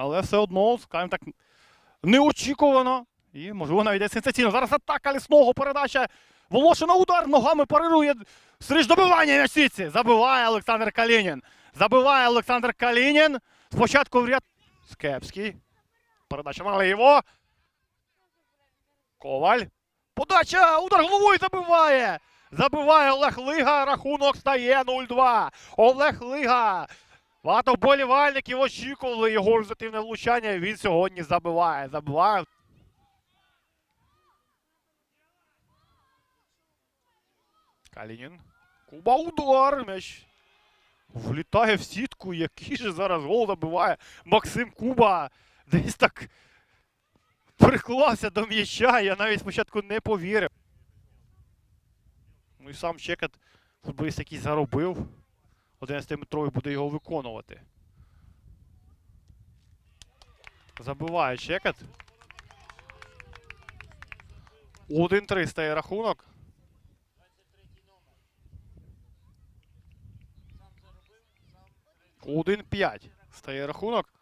Але все одно, скажімо так, неочікувано. І, можливо, навіть десь сенсаційно. Зараз атака лісного передача. Волошина удар ногами парирує. Стриж добивання на сітці. Забиває Олександр Калінін. Забиває Олександр Калінін. Спочатку вряд. Скепський. Передача наліво. Коваль. Подача! Удар головою забиває! Забиває Олег Лига. Рахунок стає 0-2. Олег Лига. Багато вболівальників очікували його результативне влучання. Він сьогодні забиває. Забиває. Калінін. Куба удар. М'яч. Влітає в сітку. Який же зараз гол забиває Максим Куба. Десь так приклався до м'яча. Я навіть спочатку не повірив. Ну і сам Чекат, футболіст, який заробив. 11-метровий буде його виконувати. Забиває Чекат. 1-3 стає рахунок. Один 5 стає рахунок.